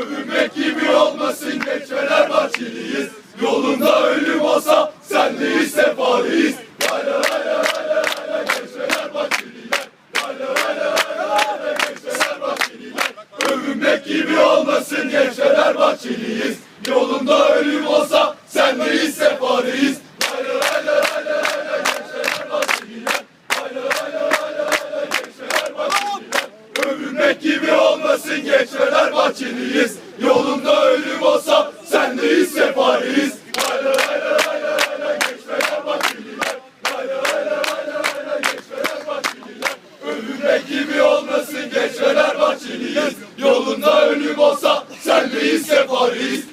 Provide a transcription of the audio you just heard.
ümmet gibi olmasın geç Fenerbahçeliyiz. Yolunda ölüm olsa sendeyiz sefaliyiz. Övünmek gibi olmasın geç Fenerbahçeliyiz. Yolunda ölüm olsa Fenerbahçeliyiz. Yolunda ölüm olsa sendeyiz sefariyiz Haydi haydi haydi haydi geç Fenerbahçeliler Haydi haydi haydi haydi geç Fenerbahçeliler gibi olmasın geç Fenerbahçeliyiz. Yolunda ölüm olsa sendeyiz sefariyiz.